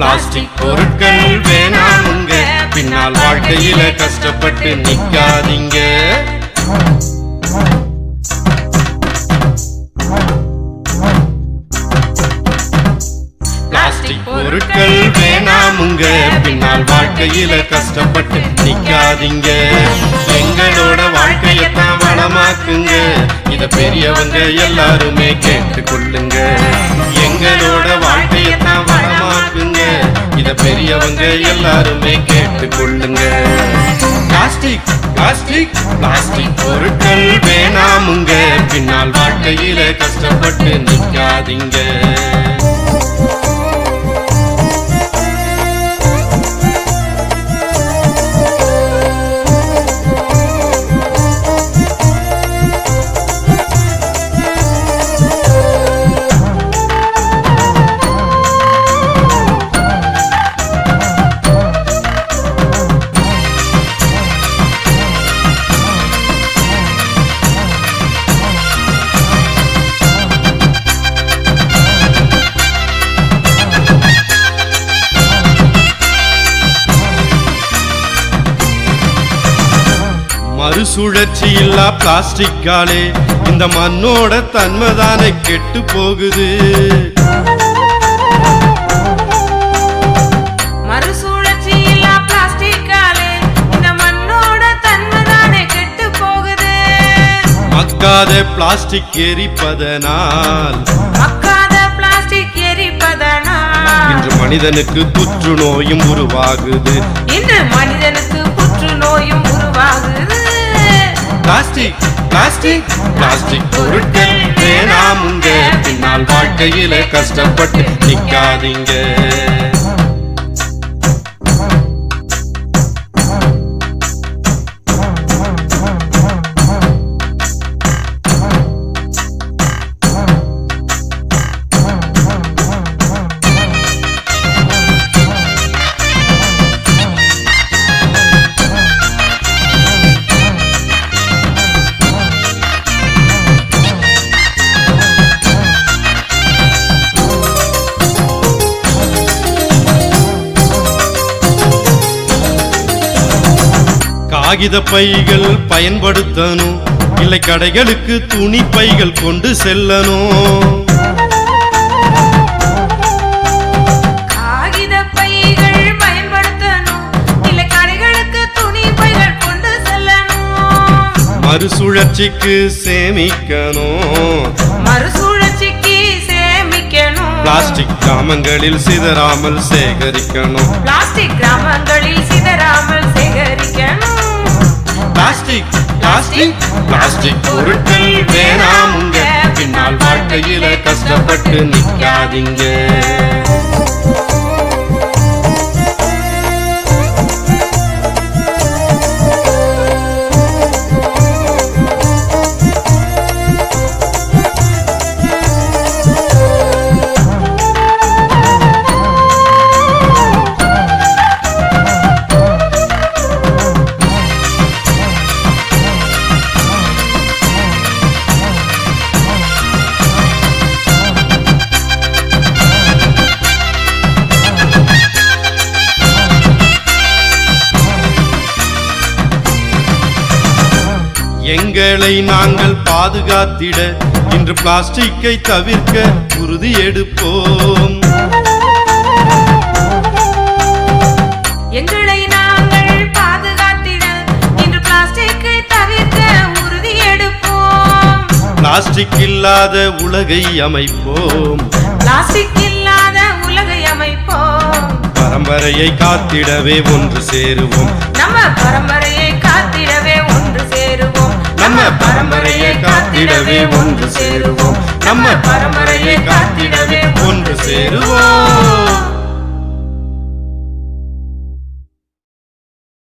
Plastic பொருட்கள் வேணாமுங்க பின்னால் வாழ்க்கையில கஷ்டப்பட்டு நிக்காதீங்க. பிளாஸ்டிக் பொருட்கள் வேணாமுங்க பின்னால் வாழ்க்கையில கஷ்டப்பட்டு நிக்காதீங்க. எங்களோட வாழ்க்கையத்தான் வளமாக்குங்க. இத பெரியவங்க எல்லாருமே கேட்டுக்கொள்ளுங்க. பெரியவங்க எல்லாருமே கேட்டுக்கொள்ளுங்க. பிளாஸ்டிக் பிளாஸ்டிக் பிளாஸ்டிக் பொருட்கள் வேணாமுங்க. பின்னால் வாழ்க்கையில கஷ்டப்பட்டு நிற்காதீங்க மறுசுழற்சி இல்லா பிளாஸ்டிக்காலே இந்த மண்ணோட தன்மைதானே கெட்டு போகுது. மறுசுழற்சி இல்லா பிளாஸ்டிக்காலே இந்த மண்ணோட தன்மைதானே கெட்டு போகுது. மக்காத பிளாஸ்டிக் எரிப்பதனால். மக்காத பிளாஸ்டிக் எரிப்பதனால். இன்று மனிதனுக்கு புற்றுநோயும் உருவாகுது. இன்று மனிதனுக்கு புற்றுநோயும் உருவாகுது. பிளாஸ்டிக் பிளாஸ்டிக் பிளாஸ்டிக் பொருட்கள் வேணாமுங்க பின்னால் வாழ்க்கையில கஷ்டப்பட்டு நிக்காதீங்க. காகித பைகள் பயன்படுத்தணும். இல்லை கடைகளுக்கு துணி பைகள் கொண்டு செல்லணும். மறுசுழற்சிக்கு சேமிக்கணும். மறுசுழற்சிக்கு சேமிக்கணும். பிளாஸ்டிக் கிராமங்களில் சிதறாமல் சேகரிக்கணும். பிளாஸ்டிக் கிராமங்களில் சிதறாமல் சேகரிக்கணும். பிளாஸ்டிக் பிளாஸ்டிக் பிளாஸ்டிக் பொருட்கள் வேணாமுங்க. பின்னால் வாழ்க்கையில கஷ்டப்பட்டு நிற்காதீங்க எங்களை நாங்கள் பாதுகாத்திட இன்று பிளாஸ்டிக்கை தவிர்க்க உறுதி எடுப்போம். எங்களை நாங்கள் பாதுகாத்திட இன்று பிளாஸ்டிக்கை தவிர்க்க உறுதி எடுப்போம். பிளாஸ்டிக் இல்லாத உலகை அமைப்போம். பிளாஸ்டிக் இல்லாத உலகை அமைப்போம். பரம்பரையை காத்திடவே ஒன்று சேருவோம். நம்ம சேருவோம் நம்ம பரம்பரையை காத்திடவே ஒன்று சேருவோம். நம்ம பரம்பரையை காத்திடவே ஒன்று சேருவோம்.